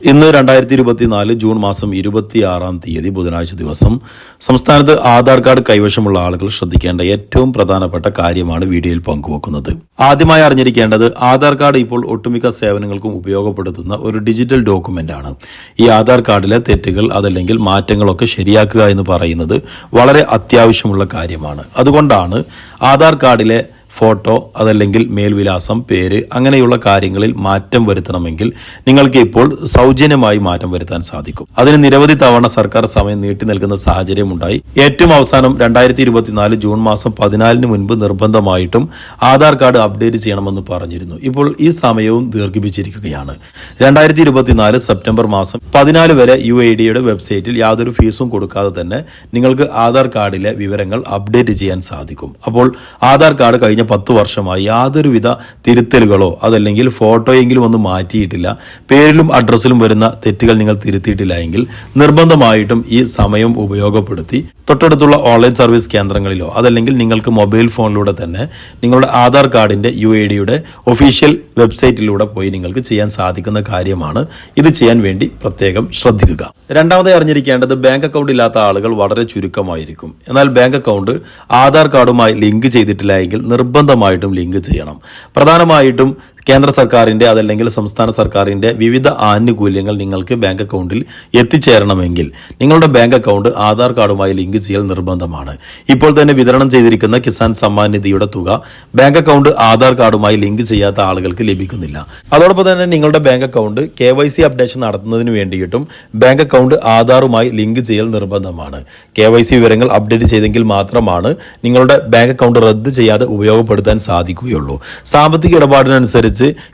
ഇന്ന് രണ്ടായിരത്തി ഇരുപത്തിനാല് ജൂൺ മാസം ഇരുപത്തിയാറാം തീയതി ബുധനാഴ്ച ദിവസം സംസ്ഥാനത്ത് ആധാർ കാർഡ് കൈവശമുള്ള ആളുകൾ ശ്രദ്ധിക്കേണ്ട ഏറ്റവും പ്രധാനപ്പെട്ട കാര്യമാണ് വീഡിയോയിൽ പങ്കുവെക്കുന്നത്. ആദ്യമായി അറിഞ്ഞിരിക്കേണ്ടത് ആധാർ കാർഡ് ഇപ്പോൾ ഒട്ടുമിക്ക സേവനങ്ങൾക്കും ഉപയോഗപ്പെടുത്തുന്ന ഒരു ഡിജിറ്റൽ ഡോക്യുമെന്റ് ആണ് ഈ ആധാർ കാർഡിലെ തെറ്റുകൾ അതല്ലെങ്കിൽ മാറ്റങ്ങളൊക്കെ ശരിയാക്കുക എന്ന് പറയുന്നത് വളരെ അത്യാവശ്യമുള്ള കാര്യമാണ്. അതുകൊണ്ടാണ് ആധാർ കാർഡിലെ ഫോട്ടോ അതല്ലെങ്കിൽ മേൽവിലാസം പേര് അങ്ങനെയുള്ള കാര്യങ്ങളിൽ മാറ്റം വരുത്തണമെങ്കിൽ നിങ്ങൾക്ക് ഇപ്പോൾ സൗജന്യമായി മാറ്റം വരുത്താൻ സാധിക്കും. അതിന് നിരവധി തവണ സർക്കാർ സമയം നീട്ടി നൽകുന്ന സാഹചര്യമുണ്ടായി. ഏറ്റവും അവസാനം രണ്ടായിരത്തി ഇരുപത്തിനാല് ജൂൺ മാസം പതിനാലിന് മുൻപ് നിർബന്ധമായിട്ടും ആധാർ കാർഡ് അപ്ഡേറ്റ് ചെയ്യണമെന്ന് പറഞ്ഞിരുന്നു. ഇപ്പോൾ ഈ സമയവും ദീർഘിപ്പിച്ചിരിക്കുകയാണ്. രണ്ടായിരത്തി ഇരുപത്തിനാല് സെപ്റ്റംബർ മാസം പതിനാല് വരെ യു ഐ ഡിയുടെ വെബ്സൈറ്റിൽ യാതൊരു ഫീസും കൊടുക്കാതെ തന്നെ നിങ്ങൾക്ക് ആധാർ കാർഡിലെ വിവരങ്ങൾ അപ്ഡേറ്റ് ചെയ്യാൻ സാധിക്കും. അപ്പോൾ ആധാർ കാർഡ് കഴിഞ്ഞ പത്ത് വർഷമായി യാതൊരുവിധ തിരുത്തലുകളോ അതല്ലെങ്കിൽ ഫോട്ടോയെങ്കിലും ഒന്നും മാറ്റിയിട്ടില്ല. പേരിലും അഡ്രസ്സിലും വരുന്ന തെറ്റുകൾ നിങ്ങൾ തിരുത്തിയിട്ടില്ല എങ്കിൽ നിർബന്ധമായിട്ടും ഈ സമയം ഉപയോഗപ്പെടുത്തി തൊട്ടടുത്തുള്ള ഓൺലൈൻ സർവീസ് കേന്ദ്രങ്ങളിലോ അതല്ലെങ്കിൽ നിങ്ങൾക്ക് മൊബൈൽ ഫോണിലൂടെ തന്നെ നിങ്ങളുടെ ആധാർ കാർഡിന്റെ യു ഐ ഡിയുടെ ഒഫീഷ്യൽ വെബ്സൈറ്റിലൂടെ പോയി നിങ്ങൾക്ക് ചെയ്യാൻ സാധിക്കുന്ന കാര്യമാണ്. ഇത് ചെയ്യാൻ വേണ്ടി പ്രത്യേകം ശ്രദ്ധിക്കുക. രണ്ടാമതായി അറിഞ്ഞിരിക്കേണ്ടത് ബാങ്ക് അക്കൗണ്ട് ഇല്ലാത്ത ആളുകൾ വളരെ ചുരുക്കമായിരിക്കും. എന്നാൽ ബാങ്ക് അക്കൗണ്ട് ആധാർ കാർഡുമായി ലിങ്ക് ചെയ്തിട്ടില്ല എങ്കിൽ നിർബന്ധമായിട്ടും ലിങ്ക് ചെയ്യണം. പ്രധാനമായിട്ടും കേന്ദ്ര സർക്കാരിന്റെ അതല്ലെങ്കിൽ സംസ്ഥാന സർക്കാരിന്റെ വിവിധ ആനുകൂല്യങ്ങൾ നിങ്ങൾക്ക് ബാങ്ക് അക്കൗണ്ടിൽ എത്തിച്ചേരണമെങ്കിൽ നിങ്ങളുടെ ബാങ്ക് അക്കൗണ്ട് ആധാർ കാർഡുമായി ലിങ്ക് ചെയ്യൽ നിർബന്ധമാണ്. ഇപ്പോൾ തന്നെ വിതരണം ചെയ്തിരിക്കുന്ന കിസാൻ സമ്മാൻ നിധിയുടെ തുക ബാങ്ക് അക്കൗണ്ട് ആധാർ കാർഡുമായി ലിങ്ക് ചെയ്യാത്ത ആളുകൾക്ക് ലഭിക്കുന്നില്ല. അതോടൊപ്പം തന്നെ നിങ്ങളുടെ bank account K Y C updation നടത്തുന്നതിന് വേണ്ടിയിട്ടും ബാങ്ക് അക്കൗണ്ട് ആധാറുമായി ലിങ്ക് ചെയ്യൽ നിർബന്ധമാണ്. കെ വൈ സി വിവരങ്ങൾ അപ്ഡേറ്റ് ചെയ്തെങ്കിൽ മാത്രമാണ് നിങ്ങളുടെ ബാങ്ക് അക്കൗണ്ട് റദ്ദ് ചെയ്യാതെ ഉപയോഗപ്പെടുത്താൻ സാധിക്കുകയുള്ളൂ. സാമ്പത്തിക ഇടപാടിനനുസരിച്ച്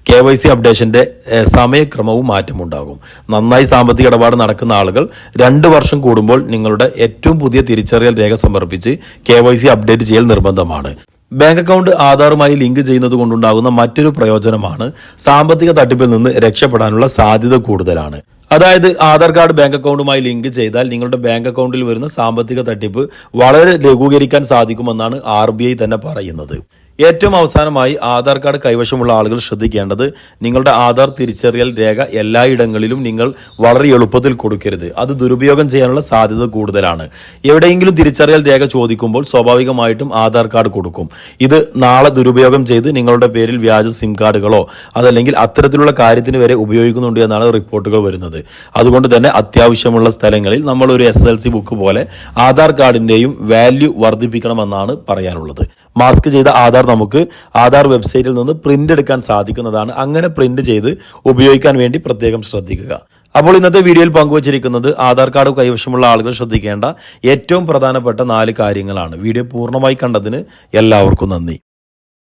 കെ വൈ സി അപ്ഡേഷന്റെ സമയക്രമവും മാറ്റമുണ്ടാകും നന്നായി സാമ്പത്തിക ഇടപാട് നടക്കുന്ന ആളുകൾ രണ്ട് വർഷം കൂടുമ്പോൾ നിങ്ങളുടെ ഏറ്റവും പുതിയ തിരിച്ചറിയൽ രേഖ സമർപ്പിച്ച് കെ വൈ സി അപ്ഡേറ്റ് ചെയ്യൽ നിർബന്ധമാണ്. ബാങ്ക് അക്കൗണ്ട് ആധാറുമായി ലിങ്ക് ചെയ്യുന്നത് കൊണ്ടുണ്ടാകുന്ന മറ്റൊരു പ്രയോജനമാണ് സാമ്പത്തിക തട്ടിപ്പിൽ നിന്ന് രക്ഷപ്പെടാനുള്ള സാധ്യത കൂടുതലാണ്. അതായത് ആധാർ കാർഡ് ബാങ്ക് അക്കൗണ്ടുമായി ലിങ്ക് ചെയ്താൽ നിങ്ങളുടെ ബാങ്ക് അക്കൗണ്ടിൽ വരുന്ന സാമ്പത്തിക തട്ടിപ്പ് വളരെ ലഘൂകരിക്കാൻ സാധിക്കുമെന്നാണ് ആർ തന്നെ പറയുന്നത്. ഏറ്റവും അവസാനമായി ആധാർ കാർഡ് കൈവശമുള്ള ആളുകൾ ശ്രദ്ധിക്കേണ്ടത് നിങ്ങളുടെ ആധാർ തിരിച്ചറിയൽ രേഖ എല്ലായിടങ്ങളിലും നിങ്ങൾ വളരെ എളുപ്പത്തിൽ കൊടുക്കരുത്. അത് ദുരുപയോഗം ചെയ്യാനുള്ള സാധ്യത കൂടുതലാണ്. എവിടെയെങ്കിലും തിരിച്ചറിയൽ രേഖ ചോദിക്കുമ്പോൾ സ്വാഭാവികമായിട്ടും ആധാർ കാർഡ് കൊടുക്കും. ഇത് നാളെ ദുരുപയോഗം ചെയ്ത് നിങ്ങളുടെ പേരിൽ വ്യാജ സിം കാർഡുകളോ അതല്ലെങ്കിൽ അത്തരത്തിലുള്ള കാര്യത്തിന് വരെ ഉപയോഗിക്കുന്നുണ്ട് എന്നാണ് റിപ്പോർട്ടുകൾ വരുന്നത്. അതുകൊണ്ട് തന്നെ അത്യാവശ്യമുള്ള സ്ഥലങ്ങളിൽ നമ്മൾ ഒരു എസ് എൽ സി ബുക്ക് പോലെ ആധാർ കാർഡിന്റെയും വാല്യൂ വർദ്ധിപ്പിക്കണമെന്നാണ് പറയാനുള്ളത്. മാസ്ക് ചെയ്ത ആധാർ നമുക്ക് ആധാർ വെബ്സൈറ്റിൽ നിന്ന് പ്രിന്റ് എടുക്കാൻ സാധിക്കുന്നതാണ്. അങ്ങനെ പ്രിന്റ് ചെയ്ത് ഉപയോഗിക്കാൻ വേണ്ടി പ്രത്യേകം ശ്രദ്ധിക്കുക. അപ്പോൾ ഇന്നത്തെ വീഡിയോയിൽ പങ്കുവച്ചിരിക്കുന്നത് ആധാർ കാർഡ് കൈവശമുള്ള ആളുകൾ ശ്രദ്ധിക്കേണ്ട ഏറ്റവും പ്രധാനപ്പെട്ട നാല് കാര്യങ്ങളാണ്. വീഡിയോ പൂർണമായി കണ്ടതിന് എല്ലാവർക്കും നന്ദി.